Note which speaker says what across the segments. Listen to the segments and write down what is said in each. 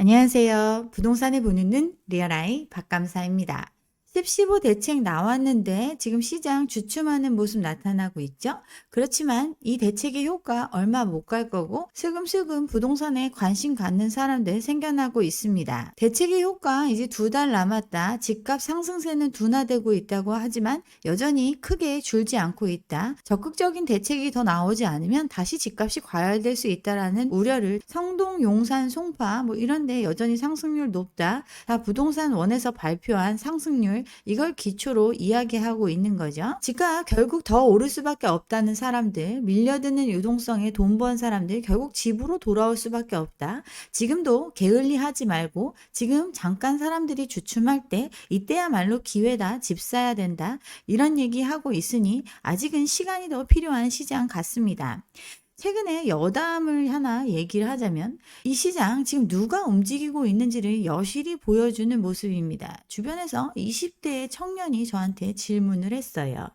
Speaker 1: 안녕하세요. 부동산을 보는 눈 리얼아이 박감사입니다. 10.15 대책 나왔는데 지금 시장 주춤하는 모습 나타나고 있죠. 그렇지만 이 대책의 효과 얼마 못 갈 거고 슬금슬금 부동산에 관심 갖는 사람들 생겨나고 있습니다. 대책의 효과 이제 두 달 남았다. 집값 상승세는 둔화되고 있다고 하지만 여전히 크게 줄지 않고 있다. 적극적인 대책이 더 나오지 않으면 다시 집값이 과열될 수 있다라는 우려를 성동, 용산, 송파 뭐 이런데 여전히 상승률 높다. 다 부동산 원에서 발표한 상승률 이걸 기초로 이야기하고 있는 거죠. 집값 결국 더 오를 수밖에 없다는 사람들, 밀려드는 유동성에 돈 번 사람들 결국 집으로 돌아올 수밖에 없다. 지금도 게을리하지 말고 지금 잠깐 사람들이 주춤할 때 이때야말로 기회다. 집 사야 된다. 이런 얘기하고 있으니 아직은 시간이 더 필요한 시장 같습니다. 최근에 여담을 하나 얘기를 하자면 이 시장 지금 누가 움직이고 있는지를 여실히 보여주는 모습입니다. 주변에서 20대의 청년이 저한테 질문을 했어요.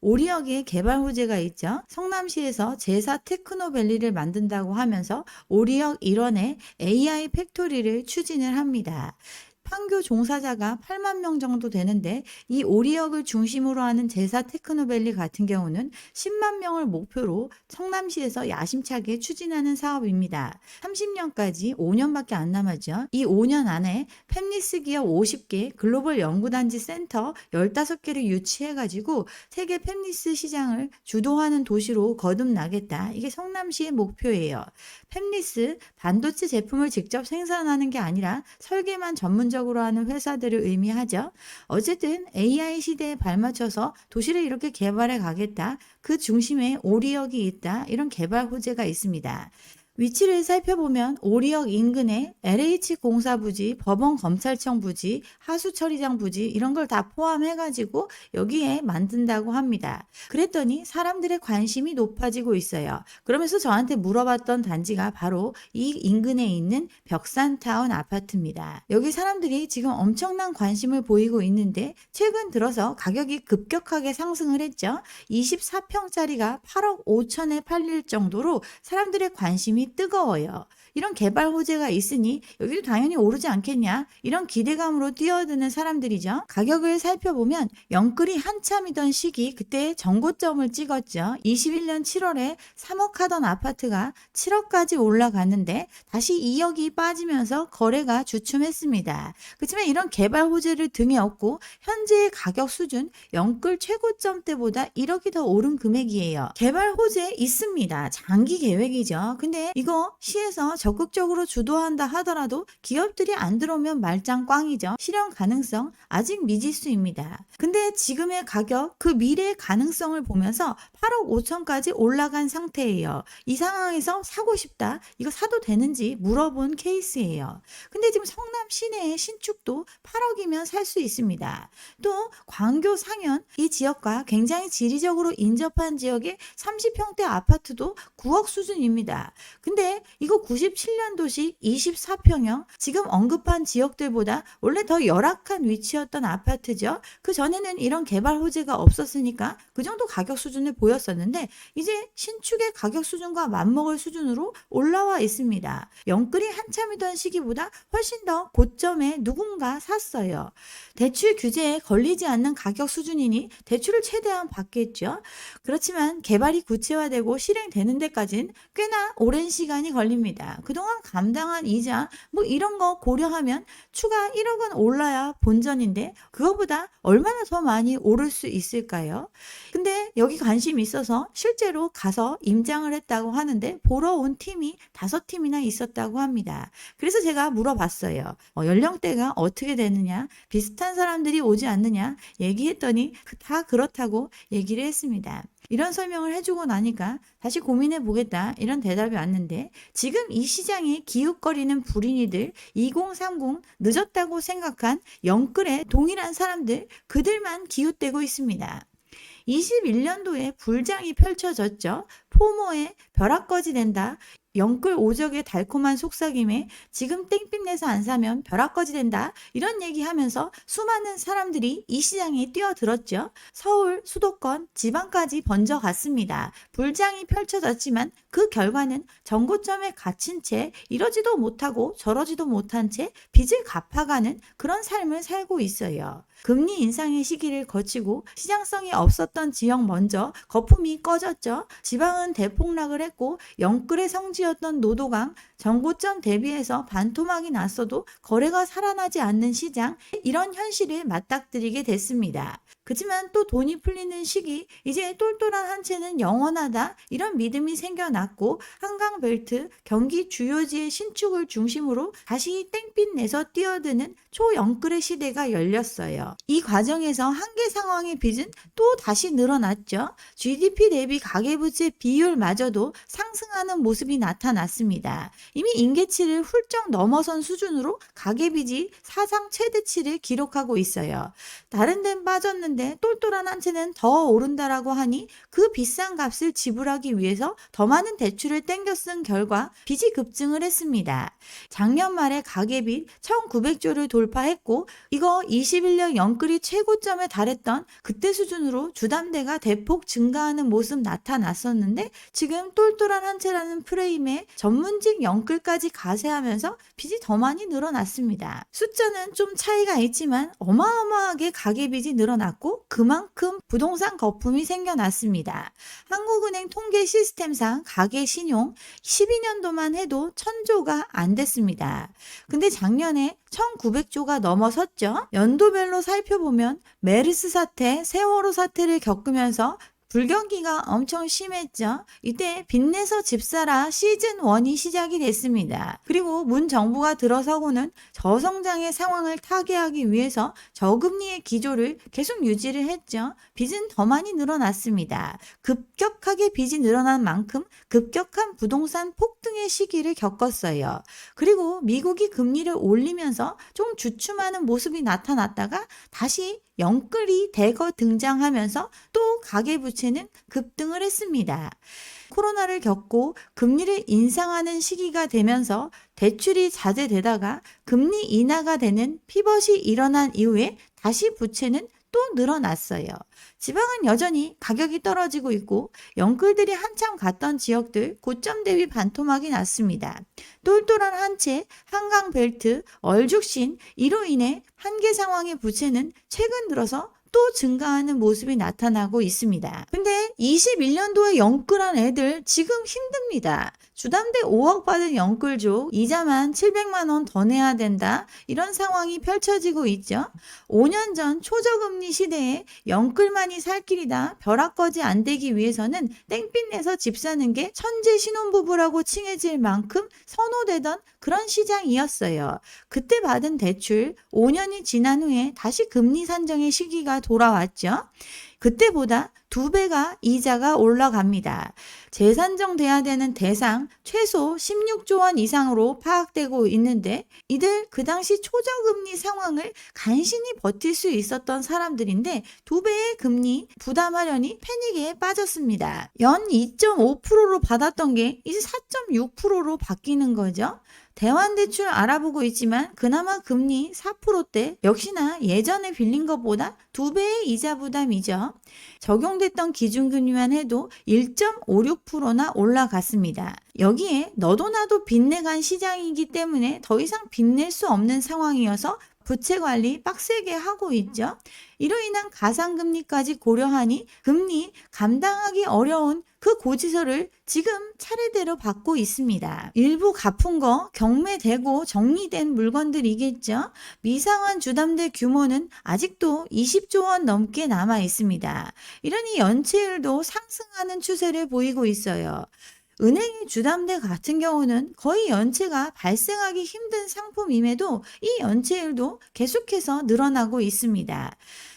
Speaker 1: 오리역에 개발 호재가 있죠. 성남시에서 제사 테크노밸리를 만든다고 하면서 오리역 일원에 AI 팩토리를 추진을 합니다. 판교 종사자가 8만 명 정도 되는데 이 오리역을 중심으로 하는 제사 테크노밸리 같은 경우는 10만 명을 목표로 성남시에서 야심차게 추진하는 사업입니다. 30년까지 5년밖에 안 남았죠. 이 5년 안에 팹리스 기업 50개, 글로벌 연구단지 센터 15개를 유치해가지고 세계 팹리스 시장을 주도하는 도시로 거듭나겠다. 이게 성남시의 목표예요. 팹리스 반도체 제품을 직접 생산하는 게 아니라 설계만 전문적으로 하는 회사들을 의미하죠. 어쨌든 AI 시대에 발맞춰서 도시를 이렇게 개발해 가겠다. 그 중심에 오리역이 있다. 이런 개발 호재가 있습니다. 위치를 살펴보면 오리역 인근에 LH 공사 부지, 법원 검찰청 부지, 하수 처리장 부지 이런 걸 다 포함해 가지고 여기에 만든다고 합니다. 그랬더니 사람들의 관심이 높아지고 있어요. 그러면서 저한테 물어봤던 단지가 바로 이 인근에 있는 벽산타운 아파트입니다. 여기 사람들이 지금 엄청난 관심을 보이고 있는데 최근 들어서 가격이 급격하게 상승을 했죠. 24평짜리가 8억 5천에 팔릴 정도로 사람들의 관심이 뜨거워요. 이런 개발 호재가 있으니 여기도 당연히 오르지 않겠냐 이런 기대감으로 뛰어드는 사람들이죠. 가격을 살펴보면 영끌이 한참이던 시기 그때 정고점을 찍었죠. 21년 7월에 3억 하던 아파트가 7억까지 올라갔는데 다시 2억이 빠지면서 거래가 주춤했습니다. 그렇지만 이런 개발 호재를 등에 업고 현재의 가격 수준 영끌 최고점 때보다 1억이 더 오른 금액이에요. 개발 호재 있습니다. 장기 계획이죠. 근데 이거 시에서 적극적으로 주도한다 하더라도 기업들이 안 들어오면 말짱 꽝이죠. 실현 가능성 아직 미지수입니다. 근데 지금의 가격 그 미래의 가능성을 보면서 8억 5천까지 올라간 상태예요. 이 상황에서 사고 싶다. 이거 사도 되는지 물어본 케이스예요. 근데 지금 성남 시내의 신축도 8억이면 살 수 있습니다. 또 광교 상현 이 지역과 굉장히 지리적으로 인접한 지역의 30평대 아파트도 9억 수준입니다. 근데 이거 97년도식 24평형 지금 언급한 지역들보다 원래 더 열악한 위치였던 아파트죠. 그 전에는 이런 개발 호재가 없었으니까 그 정도 가격 수준을 보였었는데 이제 신축의 가격 수준과 맞먹을 수준으로 올라와 있습니다. 영끌이 한참이던 시기보다 훨씬 더 고점에 누군가 샀어요. 대출 규제에 걸리지 않는 가격 수준이니 대출을 최대한 받겠죠. 그렇지만 개발이 구체화되고 실행되는 데까진 꽤나 오랜 시간이 걸립니다. 그동안 감당한 이자 뭐 이런 거 고려하면 추가 1억은 올라야 본전인데 그거보다 얼마나 더 많이 오를 수 있을까요? 근데 여기 관심이 있어서 실제로 가서 임장을 했다고 하는데 보러 온 팀이 다섯 팀이나 있었다고 합니다. 그래서 제가 물어봤어요. 어, 연령대가 어떻게 되느냐? 비슷한 사람들이 오지 않느냐? 얘기했더니 그- 다 그렇다고 얘기를 했습니다. 이런 설명을 해주고 나니까 다시 고민해 보겠다 이런 대답이 왔는데 지금 이 시장에 기웃거리는 불인이들 2030 늦었다고 생각한 영끌의 동일한 사람들 그들만 기웃대고 있습니다. 21년도에 불장이 펼쳐졌죠. 포모에 벼락거지 된다. 영끌 오적의 달콤한 속삭임에 지금 땡빛 내서 안 사면 벼락거지 된다. 이런 얘기하면서 수많은 사람들이 이 시장에 뛰어들었죠. 서울, 수도권, 지방까지 번져갔습니다. 불장이 펼쳐졌지만 그 결과는 정고점에 갇힌 채 이러지도 못하고 저러지도 못한 채 빚을 갚아가는 그런 삶을 살고 있어요. 금리 인상의 시기를 거치고 시장성이 없었던 지역 먼저 거품이 꺼졌죠. 지방은 대폭락을 했고 영끌의 성지였던 노도강 정고점 대비해서 반토막이 났어도 거래가 살아나지 않는 시장 이런 현실을 맞닥뜨리게 됐습니다. 그지만 또 돈이 풀리는 시기 이제 똘똘한 한 채는 영원하다 이런 믿음이 생겨났고 한강 벨트 경기 주요지의 신축을 중심으로 다시 땡빛 내서 뛰어드는 초영끌의 시대가 열렸어요. 이 과정에서 한계 상황의 빚은 또 다시 늘어났죠. GDP 대비 가계부채 비율마저도 상승하는 모습이 나타났습니다. 이미 임계치를 훌쩍 넘어선 수준으로 가계빚이 사상 최대치를 기록하고 있어요. 다른 데는 빠졌는데 똘똘한 한 채는 더 오른다라고 하니 그 비싼 값을 지불하기 위해서 더 많은 대출을 땡겨 쓴 결과 빚이 급증을 했습니다. 작년 말에 가계빚 1900조를 돌파했고 이거 21년 영끌이 최고점에 달했던 그때 수준으로 주담대가 대폭 증가하는 모습 나타났었는데 지금 똘똘한 한 채라는 프레임에 전문직 영끌까지 가세하면서 빚이 더 많이 늘어났습니다. 숫자는 좀 차이가 있지만 어마어마하게 가계빚이 늘어났고 그만큼 부동산 거품이 생겨났습니다. 한국은행 통계 시스템상 가계 신용 12년도만 해도 1000조가 안 됐습니다. 근데 작년에 1900조가 넘어섰죠. 연도별로 살펴보면 메르스 사태, 세월호 사태를 겪으면서 불경기가 엄청 심했죠. 이때 빚내서 집사라 시즌 1이 시작이 됐습니다. 그리고 문 정부가 들어서고는 저성장의 상황을 타개하기 위해서 저금리의 기조를 계속 유지를 했죠. 빚은 더 많이 늘어났습니다. 급격하게 빚이 늘어난 만큼 급격한 부동산 폭등의 시기를 겪었어요. 그리고 미국이 금리를 올리면서 좀 주춤하는 모습이 나타났다가 다시 영끌이 대거 등장하면서 또 가계부채는 급등을 했습니다. 코로나를 겪고 금리를 인상하는 시기가 되면서 대출이 자제되다가 금리 인하가 되는 피벗이 일어난 이후에 다시 부채는 또 늘어났어요. 지방은 여전히 가격이 떨어지고 있고 영끌들이 한참 갔던 지역들 고점 대비 반토막이 났습니다. 똘똘한 한 채, 한강 벨트, 얼죽신 이로 인해 한계 상황의 부채는 최근 들어서 또 증가하는 모습이 나타나고 있습니다. 근데 21년도에 영끌한 애들 지금 힘듭니다. 주담대 5억 받은 영끌족 이자만 700만 원 더 내야 된다. 이런 상황이 펼쳐지고 있죠. 5년 전 초저금리 시대에 영끌만이 살 길이다. 벼락거지 안 되기 위해서는 땡빛 내서 집 사는 게 천재 신혼부부라고 칭해질 만큼 선호되던 그런 시장이었어요. 그때 받은 대출 5년이 지난 후에 다시 금리 산정의 시기가 돌아왔죠. 그때보다 두 배가 이자가 올라갑니다. 재산정돼야 되는 대상 최소 16조 원 이상으로 파악되고 있는데 이들 그 당시 초저금리 상황을 간신히 버틸 수 있었던 사람들인데 두 배의 금리 부담하려니 패닉에 빠졌습니다. 연 2.5%로 받았던 게 이제 4.6%로 바뀌는 거죠. 대환대출 알아보고 있지만 그나마 금리 4%대 역시나 예전에 빌린 것보다 두 배의 이자 부담이죠. 적용됐던 기준금리만 해도 1.56%나 올라갔습니다. 여기에 너도 나도 빚내간 시장이기 때문에 더 이상 빚낼 수 없는 상황이어서 부채 관리 빡세게 하고 있죠. 이로 인한 가상금리까지 고려하니 금리 감당하기 어려운 그 고지서를 지금 차례대로 받고 있습니다. 일부 갚은 거 경매되고 정리된 물건들이겠죠. 미상환 주담대 규모는 아직도 20조 원 넘게 남아 있습니다. 이러니 연체율도 상승하는 추세를 보이고 있어요. 은행의 주담대 같은 경우는 거의 연체가 발생하기 힘든 상품임에도 이 연체율도 계속해서 늘어나고 있습니다.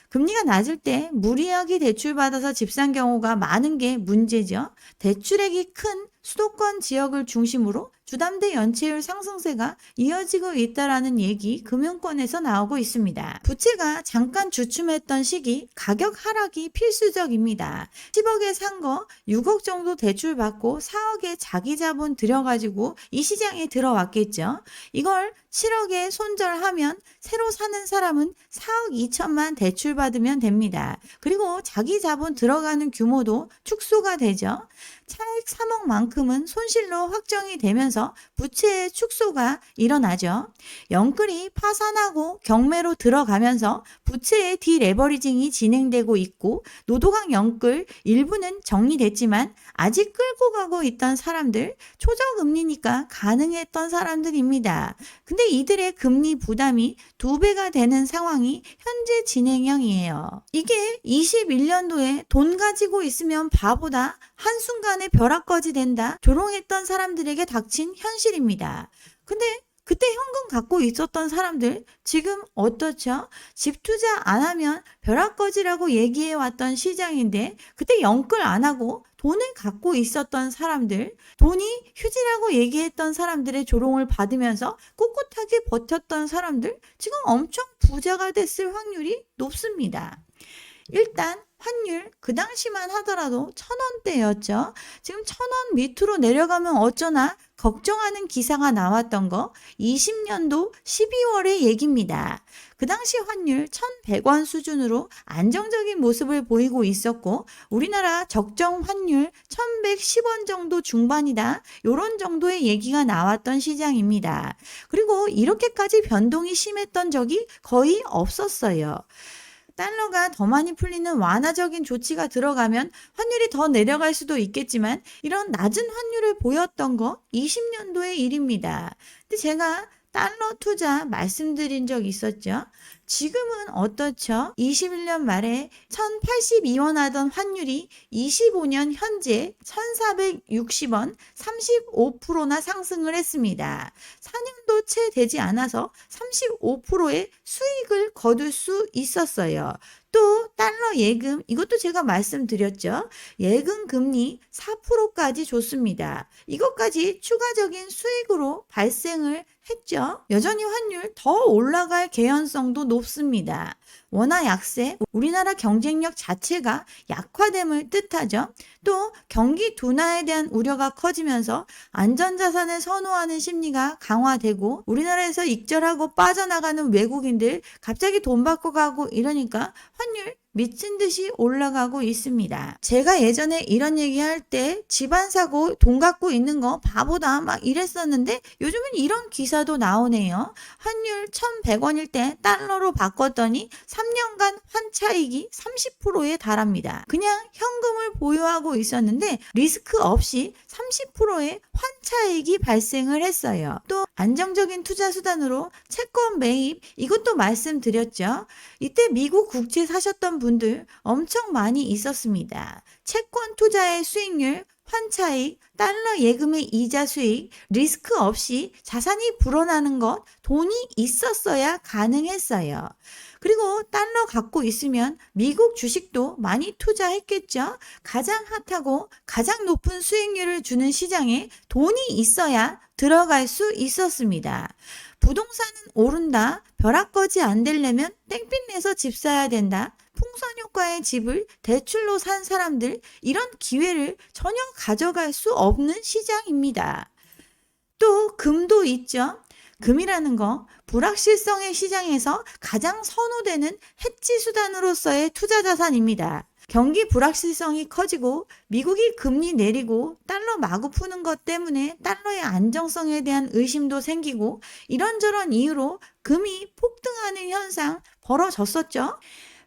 Speaker 1: 금리가 낮을 때 무리하게 대출받아서 집 산 경우가 많은 게 문제죠. 대출액이 큰 수도권 지역을 중심으로 주담대 연체율 상승세가 이어지고 있다라는 얘기 금융권에서 나오고 있습니다. 부채가 잠깐 주춤했던 시기 가격 하락이 필수적입니다. 10억에 산 거 6억 정도 대출 받고 4억에 자기 자본 들여가지고 이 시장에 들어왔겠죠. 이걸 7억에 손절하면 새로 사는 사람은 4억 2천만 대출 받으면 됩니다. 그리고 자기 자본 들어가는 규모도 축소가 되죠. 차액 3억만큼은 손실로 확정이 되면서 부채의 축소가 일어나죠. 영끌이 파산하고 경매로 들어가면서 부채의 디레버리징이 진행되고 있고 노도강 영끌 일부는 정리됐지만 아직 끌고 가고 있던 사람들 초저금리니까 가능했던 사람들입니다. 근데 이들의 금리 부담이 두 배가 되는 상황이 현재 진행형이에요. 이게 21년도에 돈 가지고 있으면 바보다 한순간에 벼락거지 된다 조롱했던 사람들에게 닥친 현실입니다. 근데 그때 현금 갖고 있었던 사람들 지금 어떻죠? 집 투자 안 하면 벼락거지라고 얘기해 왔던 시장인데 그때 영끌 안 하고 돈을 갖고 있었던 사람들, 돈이 휴지라고 얘기했던 사람들의 조롱을 받으면서 꿋꿋하게 버텼던 사람들 지금 엄청 부자가 됐을 확률이 높습니다. 일단 환율 그 당시만 하더라도 천 원대였죠. 지금 천 원 밑으로 내려가면 어쩌나 걱정하는 기사가 나왔던 거 20년도 12월의 얘기입니다. 그 당시 환율 1,100원 수준으로 안정적인 모습을 보이고 있었고 우리나라 적정 환율 1,110원 정도 중반이다. 요런 정도의 얘기가 나왔던 시장입니다. 그리고 이렇게까지 변동이 심했던 적이 거의 없었어요. 달러가 더 많이 풀리는 완화적인 조치가 들어가면 환율이 더 내려갈 수도 있겠지만 이런 낮은 환율을 보였던 거 20년도의 일입니다. 근데 제가 달러 투자 말씀드린 적 있었죠. 지금은 어떻죠? 21년 말에 1082원 하던 환율이 25년 현재 1460원 35%나 상승을 했습니다. 4년도 채 되지 않아서 35%의 수익을 거둘 수 있었어요. 또 달러 예금 이것도 제가 말씀드렸죠. 예금 금리 4%까지 줬습니다. 이것까지 추가적인 수익으로 발생을 했죠. 여전히 환율 더 올라갈 개연성도 높습니다. 원화 약세, 우리나라 경쟁력 자체가 약화됨을 뜻하죠. 또 경기 둔화에 대한 우려가 커지면서 안전자산을 선호하는 심리가 강화되고 우리나라에서 익절하고 빠져나가는 외국인들 갑자기 돈 받고 가고 이러니까 환율 미친 듯이 올라가고 있습니다. 제가 예전에 이런 얘기 할 때 집안 사고 돈 갖고 있는 거 바보다 막 이랬었는데 요즘은 이런 기사도 나오네요. 환율 1100원일 때 달러로 바꿨더니 3년간 환차익이 30%에 달합니다. 그냥 현금을 보유하고 있었는데 리스크 없이 30%의 환차익이 발생을 했어요. 또 안정적인 투자 수단으로 채권 매입 이것도 말씀드렸죠. 이때 미국 국채 사셨던 분들 엄청 많이 있었습니다. 채권 투자의 수익률, 환차익, 달러 예금의 이자 수익, 리스크 없이 자산이 불어나는 것, 돈이 있었어야 가능했어요. 그리고 달러 갖고 있으면 미국 주식도 많이 투자했겠죠? 가장 핫하고 가장 높은 수익률을 주는 시장에 돈이 있어야 들어갈 수 있었습니다. 부동산은 오른다. 벼락거지 안 되려면 땡빛 내서 집 사야 된다. 풍선 효과의 집을 대출로 산 사람들 이런 기회를 전혀 가져갈 수 없는 시장입니다. 또 금도 있죠. 금이라는 거 불확실성의 시장에서 가장 선호되는 해지 수단으로서의 투자 자산입니다. 경기 불확실성이 커지고 미국이 금리 내리고 달러 마구 푸는 것 때문에 달러의 안정성에 대한 의심도 생기고 이런저런 이유로 금이 폭등하는 현상 벌어졌었죠.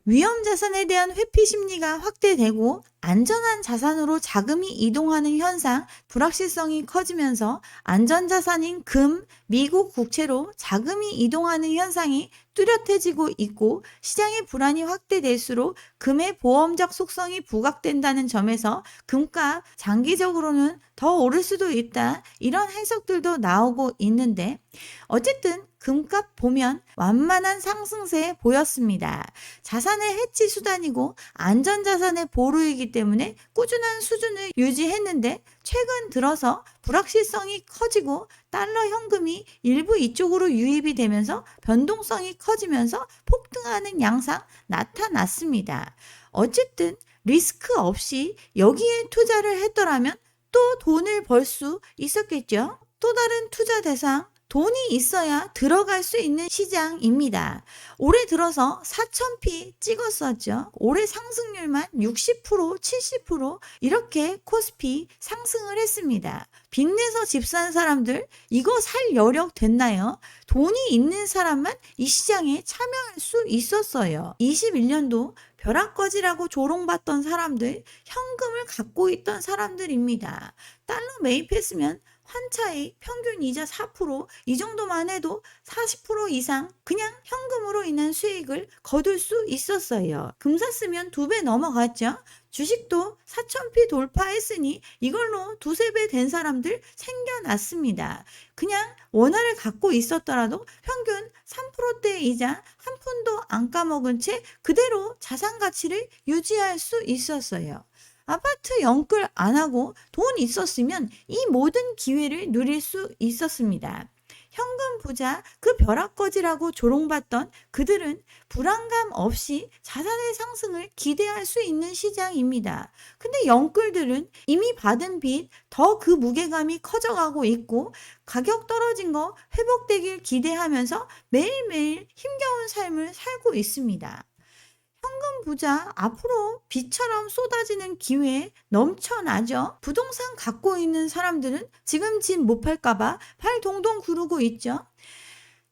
Speaker 1: 위험 자산에 대한 회피 심리가 확대되고 안전한 자산으로 자금이 이동하는 현상, 불확실성이 커지면서 안전 자산인 금, 미국 국채로 자금이 이동하는 현상이 뚜렷해지고 있고 시장의 불안이 확대될수록 금의 보험적 속성이 부각된다는 점에서 금값 장기적으로는 더 오를 수도 있다. 이런 해석들도 나오고 있는데 어쨌든 금값 보면 완만한 상승세 보였습니다. 자산의 해치 수단이고 안전자산의 보루이기 때문에 꾸준한 수준을 유지했는데 최근 들어서 불확실성이 커지고 달러 현금이 일부 이쪽으로 유입이 되면서 변동성이 커지면서 폭등하는 양상 나타났습니다. 어쨌든 리스크 없이 여기에 투자를 했더라면 또 돈을 벌 수 있었겠죠. 또 다른 투자 대상 돈이 있어야 들어갈 수 있는 시장입니다. 올해 들어서 4,000피 찍었었죠. 올해 상승률만 60%, 70% 이렇게 코스피 상승을 했습니다. 빚내서 집 산 사람들 이거 살 여력 됐나요? 돈이 있는 사람만 이 시장에 참여할 수 있었어요. 21년도 벼락거지라고 조롱받던 사람들, 현금을 갖고 있던 사람들입니다. 달러 매입했으면 환차익 평균 이자 4%이 정도만 해도 40% 이상 그냥 현금으로 인한 수익을 거둘 수 있었어요. 금 샀으면 두 배 넘어갔죠. 주식도 4,000피 돌파했으니 이걸로 두세 배 된 사람들 생겨났습니다. 그냥 원화를 갖고 있었더라도 평균 3%대 이자 한 푼도 안 까먹은 채 그대로 자산 가치를 유지할 수 있었어요. 아파트 연끌 안 하고 돈 있었으면 이 모든 기회를 누릴 수 있었습니다. 현금 부자 그 벼락거지라고 조롱받던 그들은 불안감 없이 자산의 상승을 기대할 수 있는 시장입니다. 근데 영끌들은 이미 받은 빚 더 그 무게감이 커져가고 있고 가격 떨어진 거 회복되길 기대하면서 매일매일 힘겨운 삶을 살고 있습니다. 부자 앞으로 비처럼 쏟아지는 기회 넘쳐나죠. 부동산 갖고 있는 사람들은 지금 집 못 팔까봐 발 동동 구르고 있죠.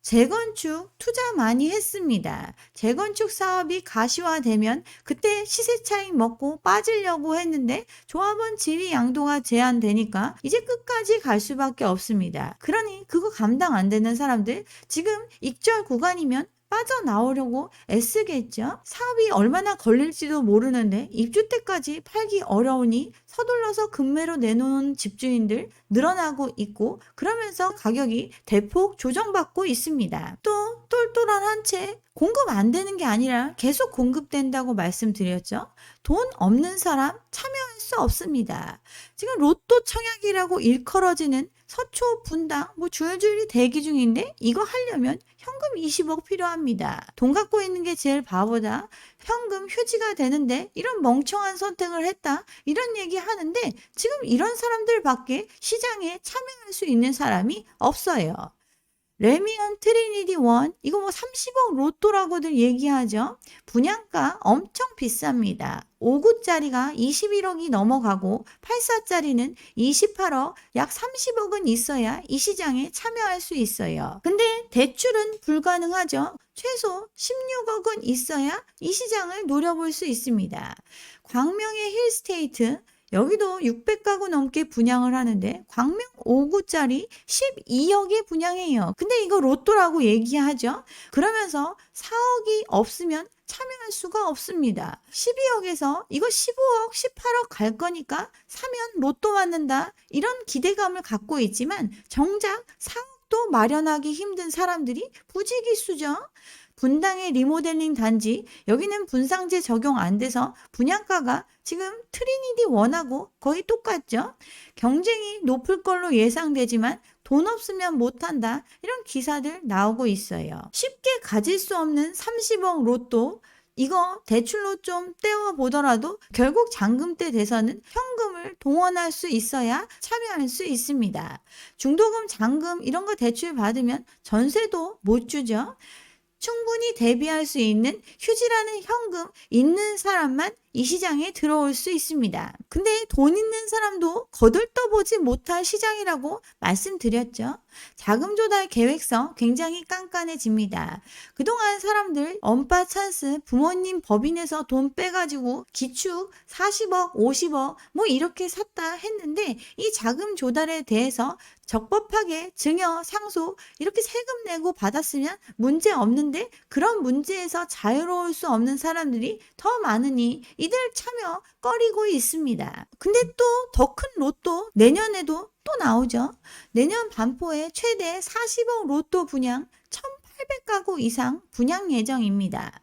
Speaker 1: 재건축 투자 많이 했습니다. 재건축 사업이 가시화되면 그때 시세 차익 먹고 빠지려고 했는데 조합원 지위 양도가 제한되니까 이제 끝까지 갈 수밖에 없습니다. 그러니 그거 감당 안 되는 사람들 지금 익절 구간이면 빠져나오려고 애쓰겠죠. 사업이 얼마나 걸릴지도 모르는데 입주 때까지 팔기 어려우니 서둘러서 금매로 내놓은 집주인들 늘어나고 있고 그러면서 가격이 대폭 조정받고 있습니다. 또 똘똘한 한 채 공급 안 되는 게 아니라 계속 공급된다고 말씀드렸죠. 돈 없는 사람 참여할 수 없습니다. 지금 로또 청약이라고 일컬어지는 서초 분당 뭐 줄줄이 대기 중인데 이거 하려면 현금 20억 필요합니다. 돈 갖고 있는 게 제일 바보다. 현금 휴지가 되는데 이런 멍청한 선택을 했다. 이런 얘기 하는데 지금 이런 사람들밖에 시장에 참여할 수 있는 사람이 없어요. 레미안 트리니티 원 이거 뭐 30억 로또라고들 얘기하죠. 분양가 엄청 비쌉니다. 5구짜리가 21억이 넘어가고 84짜리는 28억 약 30억은 있어야 이 시장에 참여할 수 있어요. 근데 대출은 불가능하죠. 최소 16억은 있어야 이 시장을 노려볼 수 있습니다. 광명의 힐스테이트 여기도 600가구 넘게 분양을 하는데 광명 5구짜리 12억에 분양해요. 근데 이거 로또라고 얘기하죠. 그러면서 4억이 없으면 참여할 수가 없습니다. 12억에서 이거 15억, 18억 갈 거니까 사면 로또 맞는다. 이런 기대감을 갖고 있지만 정작 4억도 마련하기 힘든 사람들이 부지기수죠. 분당의 리모델링 단지 여기는 분상제 적용 안 돼서 분양가가 지금 트리니티 원하고 거의 똑같죠. 경쟁이 높을 걸로 예상되지만 돈 없으면 못한다 이런 기사들 나오고 있어요. 쉽게 가질 수 없는 30억 로또 이거 대출로 좀 떼어 보더라도 결국 잔금 때 돼서는 현금을 동원할 수 있어야 참여할 수 있습니다. 중도금, 잔금 이런 거 대출 받으면 전세도 못 주죠. 충분히 대비할 수 있는 휴지라는 현금 있는 사람만 이 시장에 들어올 수 있습니다. 근데 돈 있는 사람도 거들떠보지 못할 시장이라고 말씀드렸죠. 자금 조달 계획성 굉장히 깐깐해집니다. 그동안 사람들 언빠 찬스 부모님 법인에서 돈 빼가지고 기축 40억, 50억 뭐 이렇게 샀다 했는데 이 자금 조달에 대해서 적법하게 증여, 상속 이렇게 세금 내고 받았으면 문제 없는데 그런 문제에서 자유로울 수 없는 사람들이 더 많으니 이들 참여 꺼리고 있습니다. 근데 또 더 큰 로또 내년에도 또 나오죠. 내년 반포에 최대 40억 로또 분양 1,800가구 이상 분양 예정입니다.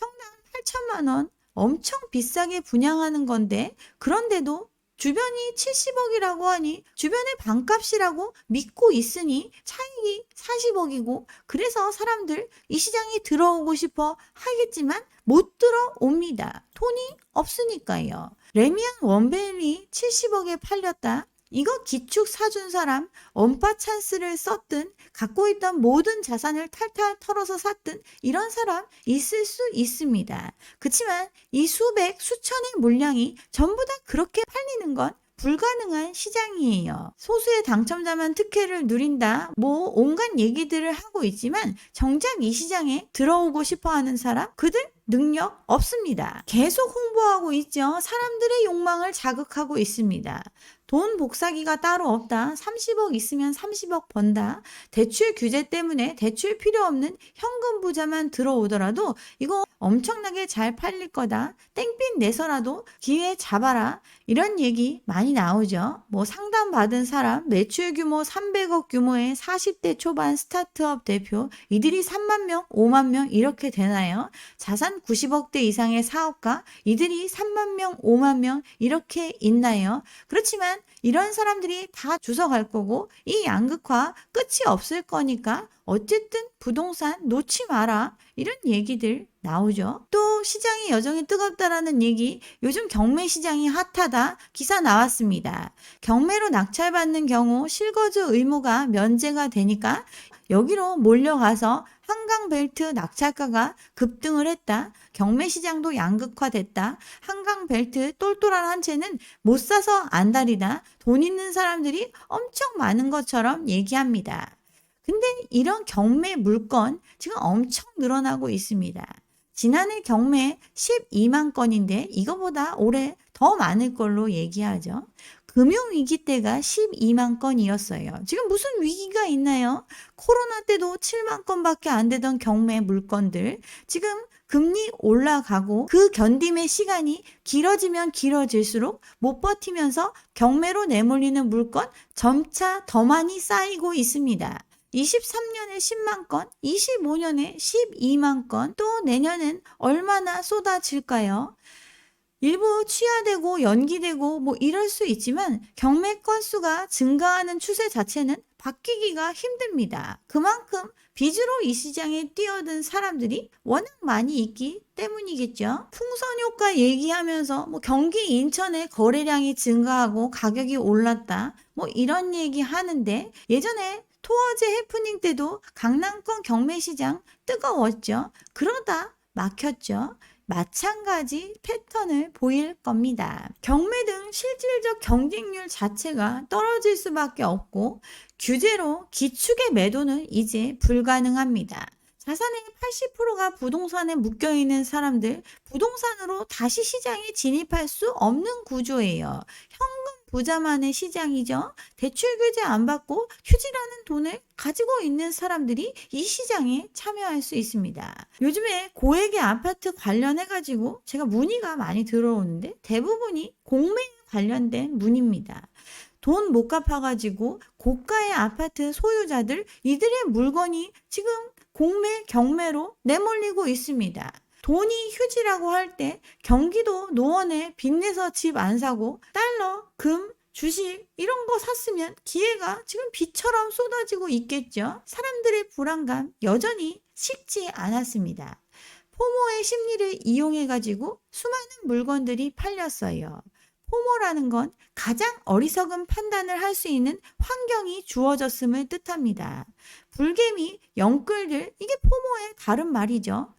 Speaker 1: 평당 8천만 원 엄청 비싸게 분양하는 건데 그런데도 주변이 70억이라고 하니 주변의 반값이라고 믿고 있으니 차익이 40억이고 그래서 사람들 이 시장에 들어오고 싶어 하겠지만 못 들어옵니다. 돈이 없으니까요. 레미안 원벨이 70억에 팔렸다. 이거 기축 사준 사람 언파 찬스를 썼든 갖고 있던 모든 자산을 탈탈 털어서 샀든 이런 사람 있을 수 있습니다. 그치만 이 수백 수천의 물량이 전부 다 그렇게 팔리는 건 불가능한 시장이에요. 소수의 당첨자만 특혜를 누린다. 뭐 온갖 얘기들을 하고 있지만 정작 이 시장에 들어오고 싶어 하는 사람 그들 능력 없습니다. 계속 홍보하고 있죠. 사람들의 욕망을 자극하고 있습니다. 돈 복사기가 따로 없다. 30억 있으면 30억 번다. 대출 규제 때문에 대출 필요 없는 현금 부자만 들어오더라도 이거 엄청나게 잘 팔릴 거다. 땡빛 내서라도 기회 잡아라. 이런 얘기 많이 나오죠. 뭐 상담 받은 사람, 매출 규모 300억 규모의 40대 초반 스타트업 대표, 이들이 3만 명, 5만 명 이렇게 되나요? 자산 90억대 이상의 사업가, 이들이 3만 명, 5만 명 이렇게 있나요? 그렇지만 이런 사람들이 다 주워갈 거고 이 양극화 끝이 없을 거니까 어쨌든 부동산 놓지 마라. 이런 얘기들 나오죠. 또 시장이 여전히 뜨겁다라는 얘기, 요즘 경매 시장이 핫하다 기사 나왔습니다. 경매로 낙찰받는 경우 실거주 의무가 면제가 되니까 여기로 몰려가서 한강벨트 낙찰가가 급등을 했다. 경매 시장도 양극화됐다. 한강벨트 똘똘한 한 채는 못 사서 안달이다. 돈 있는 사람들이 엄청 많은 것처럼 얘기합니다. 근데 이런 경매 물건 지금 엄청 늘어나고 있습니다. 지난해 경매 12만 건인데 이거보다 올해 더 많을 걸로 얘기하죠. 금융위기 때가 12만 건이었어요. 지금 무슨 위기가 있나요? 코로나 때도 7만 건밖에 안 되던 경매 물건들. 지금 금리 올라가고 그 견딤의 시간이 길어지면 길어질수록 못 버티면서 경매로 내몰리는 물건 점차 더 많이 쌓이고 있습니다. 23년에 10만 건, 25년에 12만 건, 또 내년엔 얼마나 쏟아질까요? 일부 취하되고 연기되고 뭐 이럴 수 있지만 경매 건수가 증가하는 추세 자체는 바뀌기가 힘듭니다. 그만큼 빚으로 이 시장에 뛰어든 사람들이 워낙 많이 있기 때문이겠죠. 풍선 효과 얘기하면서 뭐 경기 인천의 거래량이 증가하고 가격이 올랐다. 뭐 이런 얘기 하는데 예전에 토어제 해프닝 때도 강남권 경매 시장 뜨거웠죠. 그러다 막혔죠. 마찬가지 패턴을 보일 겁니다. 경매 등 실질적 경쟁률 자체가 떨어질 수밖에 없고 규제로 기축의 매도는 이제 불가능합니다. 자산의 80%가 부동산에 묶여 있는 사람들, 부동산으로 다시 시장에 진입할 수 없는 구조예요. 현금 부자만의 시장이죠. 대출 규제 안 받고 휴지라는 돈을 가지고 있는 사람들이 이 시장에 참여할 수 있습니다. 요즘에 고액의 아파트 관련해가지고 제가 문의가 많이 들어오는데 대부분이 공매 관련된 문의입니다. 돈 못 갚아가지고 고가의 아파트 소유자들 이들의 물건이 지금 공매 경매로 내몰리고 있습니다. 돈이 휴지라고 할 때 경기도 노원에 빚내서 집 안 사고 달러, 금, 주식 이런 거 샀으면 기회가 지금 비처럼 쏟아지고 있겠죠. 사람들의 불안감 여전히 식지 않았습니다. 포모의 심리를 이용해 가지고 수많은 물건들이 팔렸어요. 포모라는 건 가장 어리석은 판단을 할 수 있는 환경이 주어졌음을 뜻합니다. 불개미, 영끌들, 이게 포모의 다른 말이죠.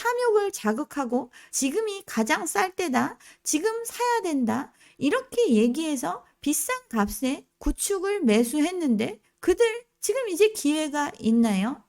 Speaker 1: 탐욕을 자극하고 지금이 가장 쌀 때다. 지금 사야 된다. 이렇게 얘기해서 비싼 값에 구축을 매수했는데 그들 지금 이제 기회가 있나요?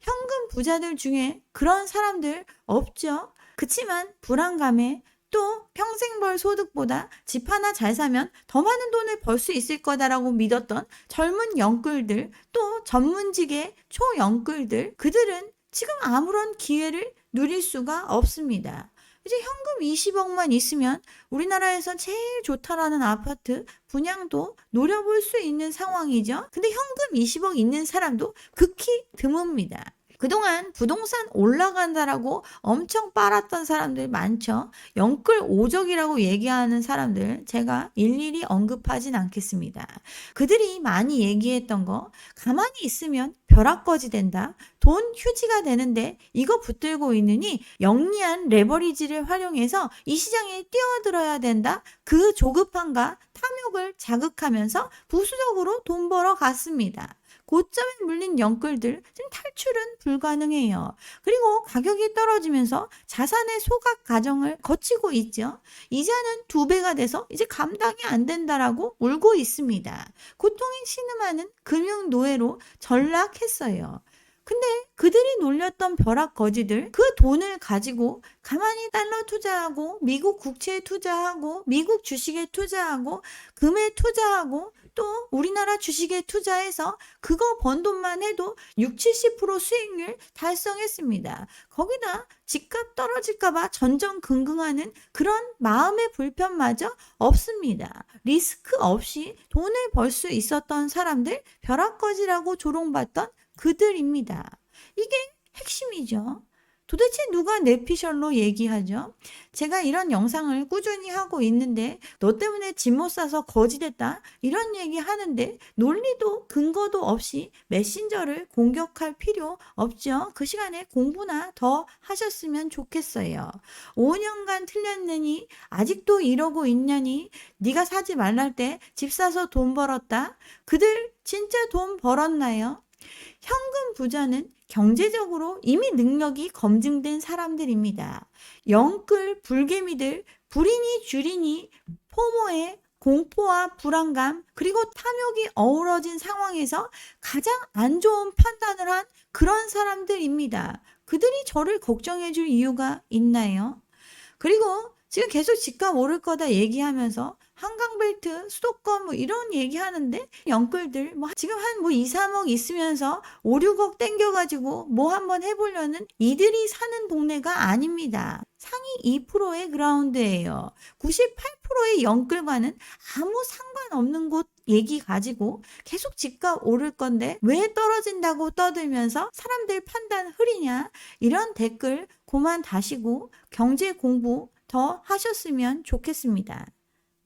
Speaker 1: 현금 부자들 중에 그런 사람들 없죠. 그치만 불안감에 또 평생 벌 소득보다 집 하나 잘 사면 더 많은 돈을 벌 수 있을 거다라고 믿었던 젊은 영끌들 또 전문직의 초영끌들 그들은 지금 아무런 기회를 누릴 수가 없습니다. 이제 현금 20억만 있으면 우리나라에서 제일 좋다라는 아파트 분양도 노려볼 수 있는 상황이죠. 근데 현금 20억 있는 사람도 극히 드뭅니다. 그동안 부동산 올라간다라고 엄청 빨았던 사람들 많죠. 영끌 오적이라고 얘기하는 사람들 제가 일일이 언급하진 않겠습니다. 그들이 많이 얘기했던 거 가만히 있으면 벼락거지 된다. 돈 휴지가 되는데 이거 붙들고 있느니 영리한 레버리지를 활용해서 이 시장에 뛰어들어야 된다. 그 조급함과 탐욕을 자극하면서 부수적으로 돈 벌어 갔습니다. 고점에 물린 영끌들 지금 탈출은 불가능해요. 그리고 가격이 떨어지면서 자산의 소각 과정을 거치고 있죠. 이자는 두 배가 돼서 이제 감당이 안 된다라고 울고 있습니다. 고통이 신음하는 금융 노예로 전락했어요. 근데 그들이 놀렸던 벼락 거지들 그 돈을 가지고 가만히 달러 투자하고 미국 국채에 투자하고 미국 주식에 투자하고 금에 투자하고 또 우리나라 주식에 투자해서 그거 번 돈만 해도 6, 70% 수익률 달성했습니다. 거기다 집값 떨어질까봐 전전긍긍하는 그런 마음의 불편마저 없습니다. 리스크 없이 돈을 벌 수 있었던 사람들 벼락거지라고 조롱받던 그들입니다. 이게 핵심이죠. 도대체 누가 내피셜로 얘기하죠? 제가 이런 영상을 꾸준히 하고 있는데 너 때문에 집 못 사서 거지됐다 이런 얘기 하는데 논리도 근거도 없이 메신저를 공격할 필요 없죠. 그 시간에 공부나 더 하셨으면 좋겠어요. 5년간 틀렸느니 아직도 이러고 있냐니 네가 사지 말랄 때 집 사서 돈 벌었다. 그들 진짜 돈 벌었나요? 현금 부자는 경제적으로 이미 능력이 검증된 사람들입니다. 영끌 불개미들 불이니 줄이니 포모에 공포와 불안감 그리고 탐욕이 어우러진 상황에서 가장 안 좋은 판단을 한 그런 사람들입니다. 그들이 저를 걱정해 줄 이유가 있나요? 그리고 지금 계속 집값 오를 거다 얘기하면서 한강벨트, 수도권 뭐 이런 얘기하는데 영끌들 뭐 지금 한 뭐 2, 3억 있으면서 5, 6억 땡겨가지고 뭐 한번 해보려는 이들이 사는 동네가 아닙니다. 상위 2%의 그라운드예요. 98%의 영끌과는 아무 상관없는 곳 얘기 가지고 계속 집값 오를 건데 왜 떨어진다고 떠들면서 사람들 판단 흐리냐 이런 댓글 그만 다시고 경제 공부 더 하셨으면 좋겠습니다.